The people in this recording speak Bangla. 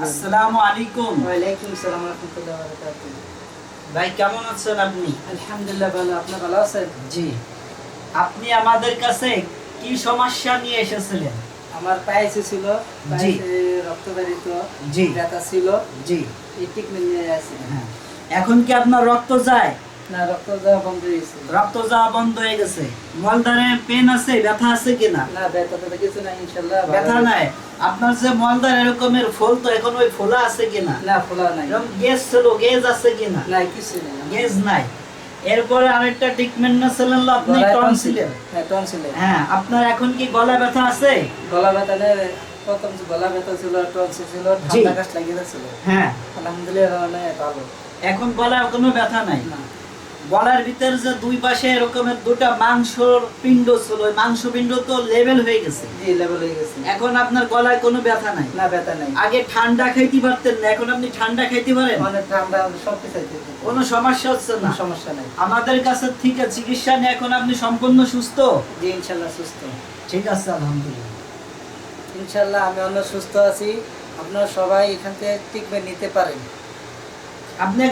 আসসালামু আলাইকুম। ওয়ালাইকুম আসসালাম রহমতুল্লাহ বারাকাতুহু। ভাই কেমন আছেন আপনি? আলহামদুলিল্লাহ ভালো। আপনি ভালো আছেন? জি। আপনি আমাদের কাছে কি সমস্যা নিয়ে এসেছিলেন? আমার পায়ে ছিল জি। পায়ে রক্ত বেরিত জি। ব্যথা ছিল। জি। এই ট্রিটমেন্ট নিয়ে আসি হ্যাঁ। এখন কি আপনার রক্ত যায়? না রক্ত যাওয়া বন্ধ হয়েছে রক্ত যাওয়া বন্ধ হয়ে গেছে। মলদারে পেন আছে ব্যথা আছে কিনা না? ব্যথা তো কিছু না ইনশাল্লাহ ব্যথা নাই। আপনার যে মলদার এরকমের ফুল তো এখন ওই ফোলা আছে কিনা না? ফোলা নাই। এরকম গেজ ছিল গেজ আছে কিনা না? কিছু নেই। গেজ নাই। এরপরে আরেকটা ট্রিটমেন্ট না ছিলেন আপনি টনসিলের হ্যাঁ টনসিলের হ্যাঁ আপনার এখন কি গলা ব্যথা আছে? গলা ব্যথা প্রথম গলা ব্যথা ছিল টনসিল ছিল ঠান্ডা কাশ লাগিয়ে হ্যাঁ। আলহামদুলিল্লাহ ভালো। এখন গলায় কোনো ব্যথা নাই? না। গলার ভিতরে যে দুই পাশে এরকমের দুটা মাংসর পিণ্ড ছিল ওই মাংস পিণ্ড তো লেভেল হয়ে গেছে। জি লেভেল হয়ে গেছে। এখন আপনার গলায় কোনো ব্যথা নাই? না ব্যথা নাই। আগে ঠান্ডা খাইতে পারতেন না এখন আপনি ঠান্ডা খাইতে পারেন? অনেক ঠান্ডা সব কিছু কোনো সমস্যা হচ্ছে না? সমস্যা নাই। আমাদের কাছে ঠিক আছে চিকিৎসা নিয়ে এখন আপনি সম্পূর্ণ সুস্থ? জি ইনশাল্লাহ সুস্থ। ঠিক আছে আলহামদুলিল্লাহ। ইনশাল্লাহ আমি অনেক সুস্থ আছি। আপনারা সবাই এখান থেকে ট্রিটমেন্ট নিতে পারেন। আপনি